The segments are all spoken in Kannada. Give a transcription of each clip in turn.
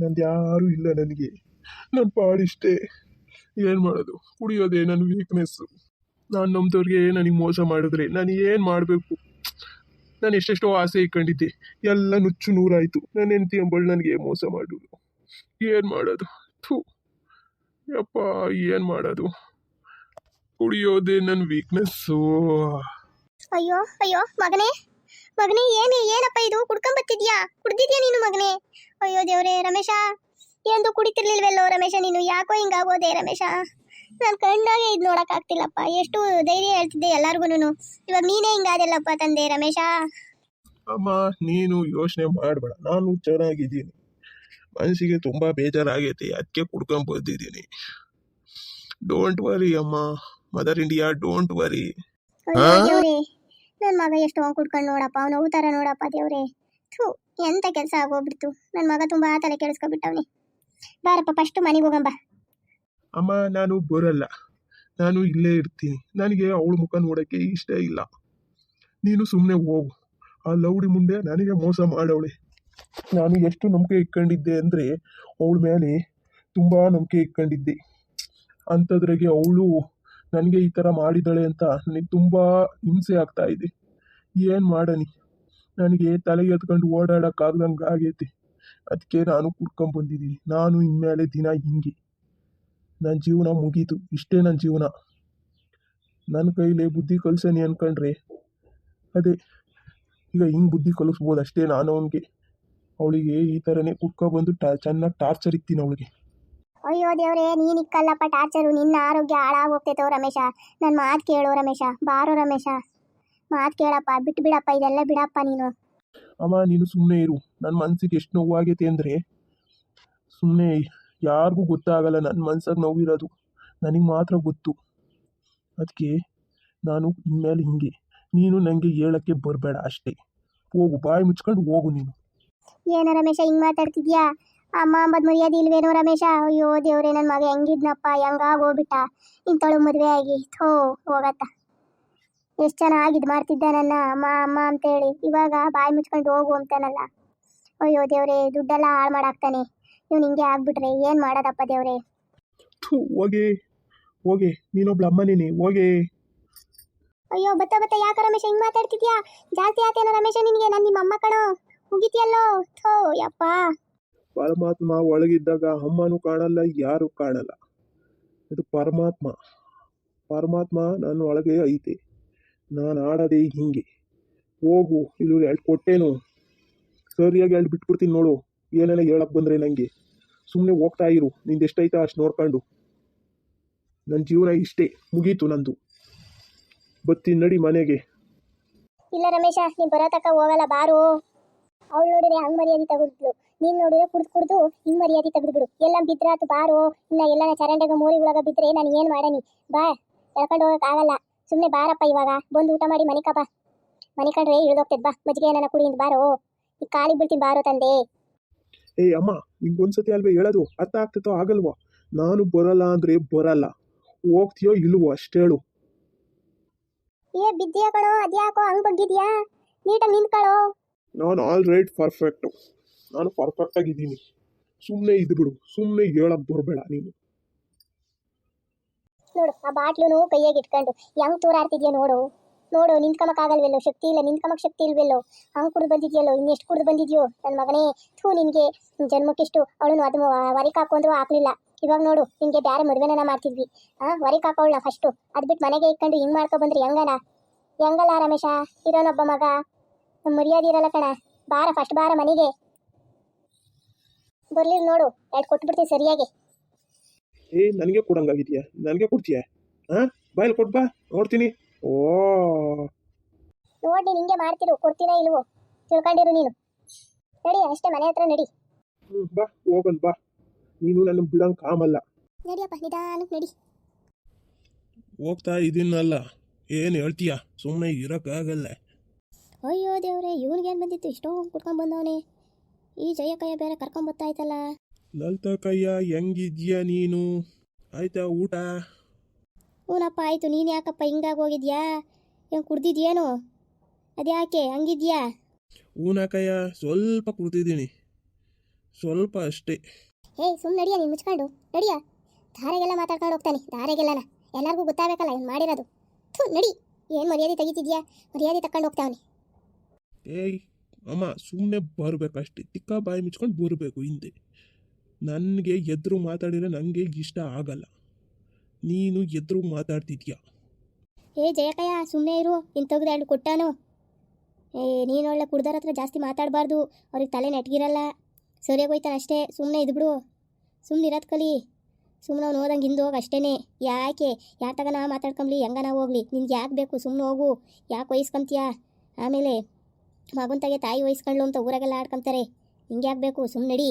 ನಂದು ಯಾರೂ ಇಲ್ಲ ನನಗೆ. ನನ್ನ ಪಾಡಿಷ್ಟೇ. ಏನು ಮಾಡೋದು? ಕುಡಿಯೋದೇ ನನ್ನ ವೀಕ್ನೆಸ್ಸು ನಾನು ನಮ್ದವ್ರಿಗೆ ನನಗೆ ಮೋಸ ಮಾಡಿದ್ರೆ? ನಾನು ಏನು ಮಾಡಬೇಕು? ನಾನು ಎಷ್ಟೆಷ್ಟೋ ಆಸೆ ಇಟ್ಕೊಂಡಿದ್ದೆ. ಎಲ್ಲ ನುಚ್ಚು ನೂರಾಯಿತು. ನನ್ನ ಹೆಂಡತಿ ಎಂಬಳು ನನಗೆ ಮೋಸ ಮಾಡೋದು ಏನು ಮಾಡೋದು? ಥೂ. ಯಪ್ಪ, ಏನು ಮಾಡೋದು? ಕುಡಿಯೋದೇ ನನ್ನ ವೀಕ್ನೆಸ್ಸು ಅಯ್ಯೋ ಅಯ್ಯೋ, ಮಗನೇ. ಮಗನೇ ಏನು ಏನಪ್ಪ ಇದು? ಕುಡ್ಕೊಂಬತ್ತಿದ್ಯಾ ಕುಡ್ದಿದ್ಯಾ ನೀನು ಮಗನೇ? ಅಯ್ಯೋ ದೇವ್ರೆ ರಮೇಶ. ಎಂದು ಕುಡಿತಿರ್ಲಿಲ್ವೆಲ್ಲೋ ರಮೇಶ ನೀನು? ಯಾಕೋ ಹಿಂಗಾಗೋದೆ ರಮೇಶ? ನಾನು ಕಂಡಾಗೆ ಇದು ನೋಡೋಕ್ಕಾಗ್ತಿಲ್ಲಪ್ಪ. ಎಷ್ಟು ಧೈರ್ಯ ಹೇಳ್ತಿದ್ದೆ ಎಲ್ಲಾರ್ಗುನು ಇವಾಗ ನೀನೇ ಹಿಂಗಾದೆಲ್ಲಪ್ಪ ತಂದೆ ರಮೇಶ? ಅಮ್ಮ ನೀನು ಯೋಚನೆ ಮಾಡಬೇಡ. ನಾನು ಚೆನ್ನಾಗಿದ್ದೀನಿ ಮನಸ್ಸಿಗೆ ತುಂಬಾ ಬೇಜಾರಾಗೈತಿ. ಅದಕ್ಕೆ ಕುಡ್ಕೊಂಡ್ ಬಂದಿದ್ದೀನಿ ಡೋಂಟ್ ವರಿ ಅಮ್ಮ. ಮದರ್ ಇಂಡಿಯಾ ಡೋಂಟ್ ವರಿ ನನ್ನ ಮಗ ಎಷ್ಟೊಂದು ಕುಡ್ಕೊಂಡು ನೋಡಪ್ಪ, ಅವನು ಹೋಗ್ತಾರ ನೋಡಪ್ಪ ದೇವ್ರೇ. ಥೂ ಎಂಥ ಕೆಲಸ ಆಗೋಗ್ಬಿಡ್ತು. ನನ್ನ ಮಗ ತುಂಬಾ ತಲೆ ಕೆಡಿಸ್ಕೊಬಿಟ್ಟವನೇ. ಬಾರಪ್ಪ ಫಸ್ಟ್ ಮನೆಗೆ ಹೋಗಂಬ. ಅಮ್ಮ, ನಾನು ಬರಲ್ಲ. ನಾನು ಇಲ್ಲೇ ಇರ್ತೀನಿ. ನನಗೆ ಅವಳ ಮುಖ ನೋಡೋಕ್ಕೆ ಇಷ್ಟ ಇಲ್ಲ. ನೀನು ಸುಮ್ಮನೆ ಹೋಗು. ಆ ಲೌಡಿ ಮುಂದೆ ನನಗೆ ಮೋಸ ಮಾಡವಳೆ. ನಾನು ಎಷ್ಟು ನಂಬಿಕೆ ಇಟ್ಕೊಂಡಿದ್ದೆ ಅಂದರೆ, ಅವಳ ಮೇಲೆ ತುಂಬ ನಂಬಿಕೆ ಇಟ್ಕೊಂಡಿದ್ದೆ. ಅಂಥದ್ರಾಗೆ ಅವಳು ನನಗೆ ಈ ಥರ ಮಾಡಿದ್ದಾಳೆ ಅಂತ ನನಗೆ ತುಂಬ ಹಿಂಸೆ ಆಗ್ತಾ ಇದೆ. ಏನು ಮಾಡನಿ ನನಗೆ ತಲೆಗೆ ಎತ್ಕೊಂಡು ಓಡಾಡೋಕ್ಕಾಗ್ದಂಗೆ ಆಗೈತೆ. ಅದಕ್ಕೆ ನಾನು ಕುಡ್ಕೊಂಬಂದಿದ್ದೀನಿ ನಾನು ಇನ್ಮೇಲೆ ದಿನ ಹಿಂಗೆ. ನನ್ನ ಜೀವನ ಮುಗೀತು. ಇಷ್ಟೇ ನನ್ನ ಜೀವನ. ನನ್ನ ಕೈಲಿ ಬುದ್ಧಿ ಕಲಿಸನಿ ಅಂದ್ಕೊಂಡ್ರೆ ಅದೇ, ಈಗ ಹಿಂಗೆ ಬುದ್ಧಿ ಕಲಿಸ್ಬೋದು ಅಷ್ಟೇ ನಾನು ಅವನಿಗೆ. ಅವಳಿಗೆ ಈ ಥರನೇ ಕುಡ್ಕೊಬಂದು ಟಾ, ಚೆನ್ನಾಗಿ ಟಾರ್ಚರ್ ಇಕ್ತೀನಿ ಅವಳಿಗೆ. ಅಯ್ಯೋ ದೇವ್ರೆ ನೀನು ಇಕ್ಕಲ್ಲಪ್ಪ ಟಾರ್ಚರು ನಿನ್ನ ಆರೋಗ್ಯ ಹಾಳಾಗೋಗ್ತೈತೋ ರಮೇಶ. ನನ್ನ ಮಾತು ಕೇಳು ರಮೇಶ ಬಾರೋ ರಮೇಶ. ಮಾತು ಕೇಳಪ್ಪ ಬಿಟ್ಟು ಬಿಡಪ್ಪ ಇದೆಲ್ಲ ಬಿಡಪ್ಪ ನೀನು. ಅಮ್ಮ ನೀನು ಸುಮ್ಮನೆ ಇರು. ನನ್ನ ಮನ್ಸಿಗೆ ಎಷ್ಟು ನೋವಾಗೈತೆ ಅಂದರೆ ಸುಮ್ಮನೆ ಯಾರಿಗೂ ಗೊತ್ತಾಗಲ್ಲ ನನ್ನ ಮನ್ಸಾಗ ನೋವಿರೋದು. ನನಗೆ ಮಾತ್ರ ಗೊತ್ತು. ಅದಕ್ಕೆ ನಾನು ಇನ್ಮೇಲೆ ಹಿಂಗೆ. ನೀನು ನನಗೆ ಹೇಳಕ್ಕೆ ಬರಬೇಡ ಅಷ್ಟೇ. ಹೋಗು ಬಾಯಿ ಮುಚ್ಕೊಂಡು ಹೋಗು ನೀನು. ಏನ ರಮೇಶ ಹಿಂಗೆ ಮಾತಾಡ್ತಿದ್ಯಾ? ಅಮ್ಮ ಅಂಬದ್ ಮರ್ಯಾದೆ ಇಲ್ವೇನೋ ರಮೇಶ? ಅಯ್ಯೋ ದೇವ್ರೆ ನನ್ನ ಮಗ ಹೆಂಗಿದ್ನಪ್ಪ ಹೆಂಗಾಗೋಗ್ಬಿಟ್ಟ ಇಂಥಳು ಮದುವೆ ಆಗಿ ಥೋ ಹೋಗತ್ತ. ಎಷ್ಟು ಚೆನ್ನಾಗಿದ್ ಮಾಡ್ತಿದ್ದ ನನ್ನ ಅಮ್ಮ ಅಮ್ಮ ಅಂತೇಳಿ. ಇವಾಗ ಬಾಯಿ ಮುಚ್ಕೊಂಡು ಹೋಗು ಅಂತಾನಲ್ಲ. ಅಯ್ಯೋ ದೇವ್ರೆ ದುಡ್ಡೆಲ್ಲ ಹಾಳ್ ಮಾಡಾಕ್ತಾನೆ. ಇವ್ನು ಹಿಂಗೆ ಆಗ್ಬಿಟ್ರೆ ಏನು ಮಾಡದಪ್ಪ ದೇವ್ರೆ? ಹೋಗಿ ಹೋಗೆ. ಹೋಗೆ. ನೀನೊಬ್ಳು ಅಮ್ಮನೇನೆ ಹೋಗಿ. ಅಯ್ಯೋ ಬತ್ತ ಬತ್ತ ಯಾಕ ರಮೇಶ ಹಿಂಗ್ ಮಾತಾಡ್ತಿದ್ಯಾ? ಜಾಸ್ತಿ ಆತೇನೋ ರಮೇಶ ನಿನ್ಗೆ ನಾನು ನಿಮ್ಮ ಅಮ್ಮ ಕಣೋ. ಮುಗಿತಿಯಲ್ಲೋ? ಥೋ ಯಪ್ಪ. ಪರಮಾತ್ಮ ಒಳಗಿದ್ದಾಗ ಅಮ್ಮನೂ ಕಾಣಲ್ಲ, ಯಾರು ಕಾಣಲ್ಲ. ಇದು ಪರಮಾತ್ಮ. ಪರಮಾತ್ಮ ನನ್ನ ಒಳಗೆ ಐತೆ. ನಾನು ಆಡದೆ ಹಿಂಗೆ. ಹೋಗು, ಇಲ್ಲಿ ಎರಡು ಕೊಟ್ಟೇನು? ಸರಿಯಾಗಿ ಎರಡು ಬಿಟ್ಬಿಡ್ತೀನಿ ನೋಡು. ಏನೆಲ್ಲ ಹೇಳಕ್ ಬಂದ್ರೆ ನನಗೆ ಸುಮ್ಮನೆ ಹೋಗ್ತಾ ಇರು. ನಿಂದು ಎಷ್ಟೈತೆ ಅಷ್ಟು ನೋಡ್ಕೊಂಡು. ನನ್ನ ಜೀವನ ಇಷ್ಟೇ. ಮುಗೀತು ನಂದು. ಬತ್ತೀನಿ ನಡಿ ಮನೆಗೆ. ಇಲ್ಲ ರಮೇಶ, ನೀನ್ ಬರೋ ತಕ ಹೋಗಲ್ಲ, ಬಾರು. ಅವಳು ನೋಡಿದ್ರೆ ಹಂಗ್ ಮರ್ಯಾದೆ ತೆಗೆದ್ಲು. ನೀನ್ ನೋಡಿದ್ರೆ ಕುಡ್ದು ಕುಡ್ದು ಹಿಂಗ್ ಮರ್ಯಾದೆ ಬಿಡು ಎಲ್ಲ ಬಿದ್ರಾತು ಬಾರೋ. ಇನ್ನ ಎಲ್ಲ ಚರಂಡಾಗ ಮೋರಿ ಒಳಗ ಬಿದ್ರೆ ನಾನು ಏನ್ ಮಾಡನಿ ಬಾ ಕಳ್ಕೊಂಡು ಹೋಗಕ್ ಆಗಲ್ಲ. ಸುಮ್ನೆ ಬಾರಪ್ಪ ಇವಾಗ. ಬಂದು ಊಟ ಮಾಡಿ ಮನಿಕಪ್ಪ ಬಾ. ಮನಿಕಂಡ್ರೆ ಇಳಿದೋಗ್ತದ ಬಾ. ಮಜ್ಜಿಗೆ ಏನಾನ ಕುಡಿಯಿಂದ ಬಾರೋ. ಈ ಕಾಲಿಗೆ ಬಿಡ್ತೀನಿ ಬಾರೋ ತಂದೆ. ಏ ಅಮ್ಮ ನಿಂಗೊಂದ್ಸತಿ ಅಲ್ವೇ ಹೇಳೋದು? ಅರ್ಥ ಆಗ್ತೈತೋ ಆಗಲ್ವೋ? ನಾನು ಬರಲ್ಲ ಅಂದ್ರೆ ಬರಲ್ಲ. ಹೋಗ್ತೀಯೋ ಇಲ್ವೋ ಅಷ್ಟೇಳು ಏ ಬಿದ್ದಿಯಾ ಕಣೋ? ಅದ್ಯಾಕೋ? ಹಂಗ್ ಬಗ್ಗಿದ್ಯಾ? ನೀಟಾಗಿ ನಿಂತ್ಕೊಳ್ಳೋ ನಾನು ಆಲ್ ರೈಟ್ ಪರ್ಫೆಕ್ಟು ನಾನು ಪರ್ಫೆಕ್ಟ್ ಆಗಿದ್ದೀನಿ. ಸುಮ್ಮನೆ ಇದು ಬಿಡು ಸುಮ್ಮನೆ ಹೇಳಕ್ ಬರಬೇಡ ನೀನು. ನೋಡು, ಆ ಬಾಟ್ಲುನು ಕೈಯಾಗಿ ಇಟ್ಕೊಂಡು ಹೆಂಗ್ ತೂರಾಡ್ತಿದ್ಯಾ ನೋಡು. ನೋಡು ನಿಂತ್ಕಮಕ್ ಆಗಲ್ವಲ್ಲೋ, ಶಕ್ತಿ ಇಲ್ಲ ನಿಂತ್ಕಮಕ್ ಶಕ್ತಿ ಇಲ್ವಲ್ಲೋ. ಹಂಗ್ ಕುಡ್ದು ಬಂದಿದ್ಯಲ್ಲೋ, ಇನ್ನೆಷ್ಟು ಕುಡ್ದು ಬಂದಿದ್ಯೋ? ನನ್ನ ಮಗನೇ, ಥೂ ನಿನ್ಗೆ. ನಿನ್ ಜನ್ಮಕ್ಕಿಷ್ಟು ಅವಳು ಅದು ವರಿಕ್ ಹಾಕೊಂಡ್ರು ಹಾಕ್ಲಿಲ್ಲ. ಇವಾಗ ನೋಡು ನಿಂಗೆ ಬ್ಯಾರೆ ಮದುವೆನ ಮಾಡ್ತಿದ್ವಿ. ಹಾ ವರಿಕ್ ಹಾಕೋಳ್ಳ ಫಸ್ಟು. ಅದ್ ಬಿಟ್ಟು ಮನೆಗೆ ಇಟ್ಕೊಂಡು ಹಿಂಗ್ ಮಾಡ್ಕೊ ಬಂದ್ರಿ ಹೆಂಗನ? ಹೆಂಗಲ್ಲ ರಮೇಶ? ಇರೋನೊಬ್ಬ ಮಗ. ಮರ್ಯಾದೆ ಇರಲ್ಲ ಕಣ. ಬಾರ ಫಸ್ಟ್ ಬಾರ ಮನೆಗೆ. ಬರ್ಲಿಲ್ಲ ನೋಡು ಎರಡು ಕೊಟ್ಬಿಡ್ತೀನಿ ಸರಿಯಾಗಿ. ಏ ನನಗೆ ಕೊಡಂಗಾಗಿದೀಯ? ನನಗೆ ಕೊಡ್ತೀಯ? ಹಾಂ ಬಾಯಲ್ಲಿ ಕೊಟ್ ಬಾ. ನೋಡ್ತೀನಿ. ಓ. ನೋಡಿ ನಿಂಗೆ ಮಾಡ್ತಿರು ಕೊಡ್ತೀನಾ ಇಲ್ವೋ? ತಿಳ್ಕೊಂಡಿರು ನೀನು. ನಡಿ ಅಷ್ಟೇ ಮನೆ ಹತ್ರ ನಡಿ. ಬಾ ಹೋಗನ್ ಬಾ. ನೀನು ನನ್ನ ಬಿಡಂಗ್ ಕಾಮಲ್ಲ. ನಡಿಯಪ್ಪ ನಿಧಾನಕ್ಕೆ ನಡಿ. ಹೋಗ್ತಾ ಇದೀನಲ್ಲ. ಏನು ಹೇಳ್ತೀಯ? ಸುಮ್ಮನೆ ಇರೋಕ್ಕಾಗಲ್ಲ. ಅಯ್ಯೋ ದೇವ್ರೆ ಇವನಿಗೇನು ಬಂದಿತ್ತು? ಇಷ್ಟೊಂದು ಕುಟ್ಕೊಂಡು ಬಂದವನೇ. ಈ ಜಯಕಯ್ಯ ಬೇರೆ ಕರ್ಕೊಂಡ್ ಬರ್ತಾಯ್ತಲ್ಲ. ಲಲಿತಾ ಕಯ್ಯ ಹೆಂಗಿದ್ಯಾ ನೀನು? ಆಯ್ತಾ ಊಟ? ಹ್ಞೂನಪ್ಪ ಆಯ್ತು. ನೀನು ಯಾಕಪ್ಪ ಹಿಂಗಾಗಿ ಹೋಗಿದ್ಯಾ? ಏನು ಕುಡ್ದಿದ್ಯೇನು? ಅದ್ಯಾಕೆ? ಹಂಗಿದ್ಯಾ? ಊನ ಕಯ್ಯ ಸ್ವಲ್ಪ ಕುಡ್ದಿದ್ದೀನಿ. ಸ್ವಲ್ಪ ಅಷ್ಟೇ. ಏಯ್ ಸುಮ್ಮನೆ ನಡಿಯ ನೀನು ಮುಚ್ಕೊಂಡು. ನಡಿಯ. ಧಾರೆಗೆಲ್ಲ ಮಾತಾಡ್ಕೊಂಡು ಹೋಗ್ತಾನೆ. ಧಾರೆಗೆಲ್ಲನ. ಎಲ್ಲರಿಗೂ ಗೊತ್ತಾಗಬೇಕಲ್ಲ ಏನು ಮಾಡಿರೋದು. ಥೂ ನಡಿ. ಏನು ಮರ್ಯಾದೆ ತೆಗಿತಿದ್ಯಾ? ಮರ್ಯಾದೆ ತಕೊಂಡು ಹೋಗ್ತಾವನೆ. ಏಯ್, ಅಮ್ಮ ಸುಮ್ಮನೆ ಬರಬೇಕಷ್ಟೇ ತಿಕ್ಕ ಬಾಯಿ ಮುಚ್ಕೊಂಡು ಬರಬೇಕು ಹಿಂದೆ. ನನಗೆ ಎದುರು ಮಾತಾಡಿದ್ರೆ ನನಗೆ ಇಷ್ಟ ಆಗಲ್ಲ. ನೀನು ಎದುರು ಮಾತಾಡ್ತಿದ್ಯಾ? ಏ, ಜಯಕಯ್ಯ ಸುಮ್ಮನೆ ಇರು. ತೆಗ್ದು ಎರಡು ಕೊಟ್ಟಾನು. ಏ, ನೀನು ಒಳ್ಳೆ ಕುಡ್ದಾರ ಹತ್ರ ಜಾಸ್ತಿ ಮಾತಾಡಬಾರ್ದು. ಅವ್ರಿಗೆ ತಲೆ ನೆಟ್ಗಿರಲ್ಲ. ಸರಿಯಾಗಿ ಹೋಯ್ತಾನೆ ಅಷ್ಟೇ ಸುಮ್ಮನೆ ಇದ್ಬಿಡು ಸುಮ್ಮನೆ ಇರೋದು ಕಲಿ. ಸುಮ್ಮನೆ ಅವ್ನು ಹೋದಂಗೆ ಹಿಂದೆ ಹೋಗಿ ಅಷ್ಟೇ ಯಾಕೆ? ಯಾತಾಗ ನಾ ಮಾತಾಡ್ಕೊಂಬ್ಲಿ? ಹೆಂಗನ ಹೋಗ್ಲಿ? ನಿನ್ಗೆ ಯಾಕೆ ಬೇಕು? ಸುಮ್ಮನೆ ಹೋಗು. ಯಾಕೆ ವಹಿಸ್ಕೊಂತೀಯ? ಆಮೇಲೆ ಮಗಂತಾಗೆ ತಾಯಿ ವಹಿಸ್ಕೊಳ್ಳು ಅಂತ ಊರಾಗೆಲ್ಲ ಆಡ್ಕೊಂತಾರೆ ಹಿಂಗೆ ಯಾಕೆ ಬೇಕು ಸುಮ್ಮನೆ ನಡಿ.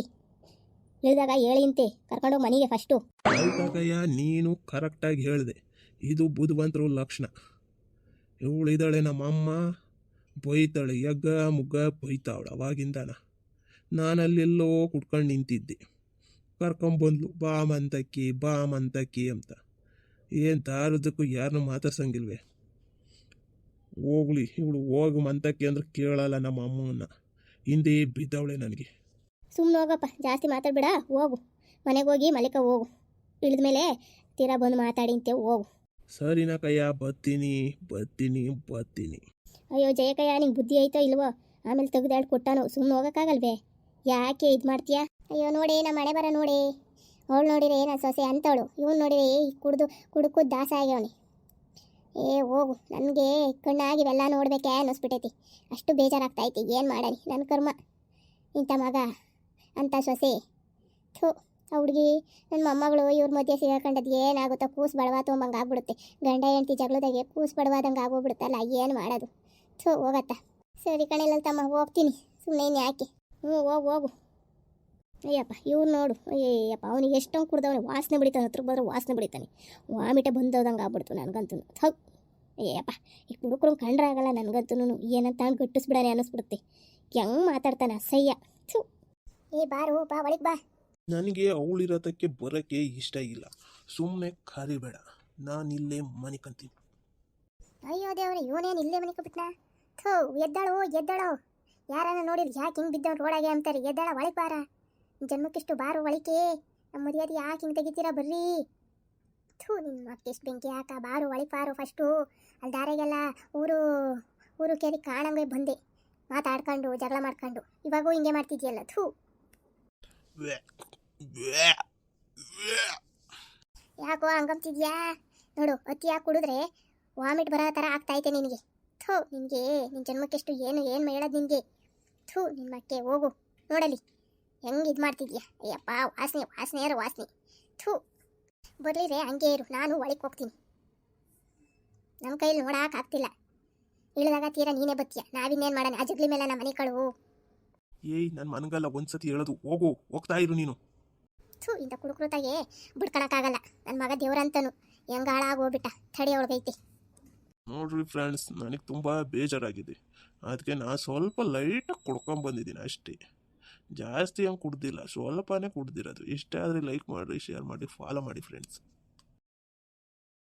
ಹೇಳಿದಾಗ ಹೇಳಿಂತೆ ಕರ್ಕೊಂಡೋಗಿ ಮನೆಗೆ ಫಸ್ಟು ಆಯ್ತಾಗಯ್ಯ ನೀನು ಕರೆಕ್ಟಾಗಿ ಹೇಳಿದೆ. ಇದು ಬುದ್ಧಿವಂತರು ಲಕ್ಷಣ. ಇವಳಿದ್ದಾಳೆ ನಮ್ಮಮ್ಮ ಬೈತಾಳೆ ಎಗ್ಗ ಮುಗ್ಗ ಬೈತಾವಳು ಅವಾಗಿಂದನ. ನಾನಲ್ಲೆಲ್ಲೋ ಕುಟ್ಕೊಂಡು ನಿಂತಿದ್ದೆ. ಕರ್ಕೊಂಬಂದ್ಲು ಬಾ ಮಂತಕ್ಕಿ ಬಾ ಮಂತಕ್ಕಿ ಅಂತ. ಏನು ತಾರದಕ್ಕೂ ಯಾರನ್ನೂ ಮಾತಾಡ್ಸಂಗಿಲ್ವೇ? ಹೋಗ್ಲಿ ಇವಳು ಹೋಗು ಮಂತಕ್ಕೆ ಅಂದ್ರೆ ಕೇಳಲ್ಲ ನಮ್ಮ ಅಮ್ಮನ ಹಿಂದೆ ಬಿದ್ದವಳೆ ನನಗೆ. ಸುಮ್ಮನೆ ಹೋಗಪ್ಪ ಜಾಸ್ತಿ ಮಾತಾಡ್ಬೇಡ ಹೋಗು. ಮನೆಗೆ ಹೋಗಿ ಮಲಿಕ ಹೋಗು. ಇಳಿದ ಮೇಲೆ ತೀರಾ ಬಂದು ಮಾತಾಡಿ ಅಂತೆ ಹೋಗು. ಸರಿನಾ ಕಯ್ಯ ಬತ್ತೀನಿ ಬತ್ತೀನಿ ಬತ್ತೀನಿ ಅಯ್ಯೋ ಜಯಕಯ್ಯ ನಿಂಗೆ ಬುದ್ಧಿ ಐತೋ ಇಲ್ವೋ? ಆಮೇಲೆ ತೆಗೆದಾಡ್ ಕೊಟ್ಟಾನು ಸುಮ್ಮನೆ ಹೋಗೋಕ್ಕಾಗಲ್ವೇ? ಯಾಕೆ ಇದು ಮಾಡ್ತೀಯಾ? ಅಯ್ಯೋ ನೋಡಿ ನಮ್ಮ ಮನೆ ಬರ ನೋಡಿ. ಅವಳು ನೋಡಿರೆ ಏನ ಸೊಸೆ ಅಂತವಳು. ಇವನು ನೋಡಿರೆ ಕುಡ್ದು ಕುಡುಕು ದಾಸ ಆಗ್ಯವನಿ. ಏ, ಹೋಗು. ನನಗೆ ಕಣ್ಣಾಗಿ ಇವೆಲ್ಲ ನೋಡ್ಬೇಕೆ ಅನ್ನಿಸ್ಬಿಟ್ಟೈತಿ. ಅಷ್ಟು ಬೇಜಾರಾಗ್ತೈತಿ ಏನು ಮಾಡಲಿ ನನ್ನ ಕರ್ಮ. ಇಂಥ ಮಗ. ಅಂತ ಸೊಸೆ. ಥೂ, ಆ ಹುಡುಗಿ. ನನ್ನ ಮೊಮ್ಮಗಳು ಇವ್ರ ಮಧ್ಯೆ ಸಿಗಾಕೊಂಡದ್ದು ಏನಾಗುತ್ತೋ ಕೂಸು ಬಡವ ತೊಗೊಂಬಂಗೆ ಆಗ್ಬಿಡುತ್ತೆ. ಗಂಡ ಹೆಂಡತಿ ಜಗಳದಾಗೆ ಕೂಸು ಬಡವಾದಂಗೆ ಆಗೋಗ್ಬಿಡುತ್ತಲ್ಲ, ಏನು ಮಾಡೋದು? ಥೂ, ಹೋಗತ್ತ. ಸರಿ ಕಣೆಲ್ಲ ತಮ್ಮ ಹೋಗ್ತೀನಿ. ಸುಮ್ಮನೆ ಯಾಕೆ? ಹ್ಞೂ, ಹೋಗು ಹೋಗು. ಅಯ್ಯಪ್ಪ ಇವ್ರು ನೋಡು. ಅಯ್ಯಪ್ಪ ಅವ್ನಿಗೆ ಎಷ್ಟೊಂದು ಕುಡ್ದವನು. ವಾಸನೆ ಬಿಡಿತಾನೆ ಹತ್ರ ಬಂದ್ರೆ ವಾಸನೆ ಬಿಡಿತಾನೆ. ವಾಮಿಟ ಬಂದೋದಂಗೆ ಆಗ್ಬಿಡ್ತು ನನಗಂತೂ. ಹೌ ಅಯ್ಯಪ್ಪ ಈ ಕುಡುಕ್ರು ಕಂಡ್ರೆ ಆಗಲ್ಲ ನನಗಂತೂ ಏನಂತ ಅವ್ನು ಗಟ್ಟಿಸ್ಬಿಡಾನೆ ಅನ್ನಿಸ್ಬಿಡುತ್ತೆ. ಹೆಂಗ್ ಮಾತಾಡ್ತಾನೆ ಅಸಹ್ಯ. ಥು. ಏ ಬಾರು ಬಾ ಒಳಗೆ ಬಾ. ನನಗೆ ಅವಳಿರೋದಕ್ಕೆ ಬರೋಕ್ಕೆ ಇಷ್ಟ ಇಲ್ಲ. ಸುಮ್ಮನೆ ಕರಿಬೇಡ. ನಾನಿಲ್ಲೇ ಮನೆ ಕಂತೀನಿ. ಅಯ್ಯೋ ದೇವ್ರೆ ಇವನೇನು ಇಲ್ಲೇ ಮನೆ ಬಿಟ್ನಾ ಥೋ ಎದ್ದಾಳು ಎದ್ದಾಳು. ಯಾರನ್ನ ನೋಡಿದ್ರೆ ಯಾಕೆ ಹಿಂಗೆ ಬಿದ್ದವ್ರು ರೋಡಾಗೆ ಅಂತಾರೆ ಎದ್ದಾಳ ಒಳಗೆ ಬಾರ. ಜನ್ಮಕ್ಕಿಷ್ಟು ಬಾರು ಒಳಿಕೆ. ನಮ್ಮ ಮರ್ಯಾದೆ ಯಾಕೆ ಹಿಂಗೆ ತೆಗಿತೀರಾ ಬರ್ರಿ? ಥೂ ನಿಮ್ಮ ಅಕ್ಕೆಷ್ಟು ಬೆಂಕಿ ಯಾಕ ಬಾರು ಒಳಿಪಾರು ಫಸ್ಟು. ಅಲ್ಲಿ ದಾರಿಗೆಲ್ಲ ಊರು ಊರು ಕೇರಿ ಕಾಣಂಗೆ ಬಂದೆ. ಮಾತಾಡ್ಕೊಂಡು, ಜಗಳ ಮಾಡ್ಕೊಂಡು. ಇವಾಗೂ ಹಿಂಗೆ ಮಾಡ್ತಿದ್ಯಲ್ಲ, ಥೂ. ಯಾಕೋ ಹಂಗಂತಿದ್ಯಾ ನೋಡು ಅತಿಯಾಗಿ ಕುಡಿದ್ರೆ ವಾಮಿಟ್ ಬರೋ ಥರ ಆಗ್ತೈತೆ ನಿನಗೆ. ಥೂ, ನಿನಗೆ ನಿನ್ನ ಜನ್ಮಕ್ಕೆಷ್ಟು ಏನು ಏನು ಹೇಳೋದು ನಿನಗೆ. ಥೂ ನಿನ್ನ ಮಕ್ಕೆ ಹೋಗು. ನೋಡಲಿ. ಹೆಂಗೆ ಇದು ಮಾಡ್ತಿದ್ಯಾ? ಅಯ್ಯಪ್ಪ ವಾಸನೆ ವಾಸನೆ ಇರೋ ವಾಸನೆ. ಥೂ ಬರ್ಲಿ ರೇ ಹಂಗೆ ಇರು ನಾನು ಒಳಕ್ಕೆ ಹೋಗ್ತೀನಿ. ನಮ್ಮ ಕೈಲಿ ನೋಡಕ್ಕೆ ಆಗ್ತಿಲ್ಲ. ಇಳಿದಾಗ ತೀರಾ ನೀನೇ ಬತ್ತೀಯ? ನಾವಿನ್ನೇನು ಮಾಡೋಣ? ಆ ಜಗ್ಲಿ ಮೇಲೆ ನಮ್ಮ ಮನೆ ಕಳುವು. ಏಯ್ ನನ್ನ ಮನಗಲ್ಲ ಒಂದ್ಸತಿ ಹೇಳೋದು ಹೋಗು ಹೋಗ್ತಾ ಇರು ನೀನು. ಥೂ ಇಂಥ ಕುಡುಕ್ರತಾಗೆ ಬಿಡ್ಕೊಳಕ್ಕಾಗಲ್ಲ ನನ್ನ ಮಗ ದೇವ್ರಂತನು. ಹೆಂಗ ಹಾಳಾಗೋಗ್ಬಿಟ್ಟ? ತಡಿ ಒಳಗೈತಿ ನೋಡ್ರಿ ಫ್ರೆಂಡ್ಸ್ ನನಗೆ ತುಂಬ ಬೇಜಾರಾಗಿದೆ. ಅದಕ್ಕೆ ನಾನು ಸ್ವಲ್ಪ ಲೈಟಾಗಿ ಕುಡ್ಕೊಂಬಂದಿದ್ದೀನಿ ಅಷ್ಟೇ. ಜಾಸ್ತಿ ಹಂಗೆ ಕುಡ್ದಿಲ್ಲ ಸ್ವಲ್ಪನೇ ಕುಡ್ದಿರೋದು. ಇಷ್ಟ ಆದರೆ ಲೈಕ್ ಮಾಡಿರಿ ಶೇರ್ ಮಾಡಿ ಫಾಲೋ ಮಾಡಿ ಫ್ರೆಂಡ್ಸ್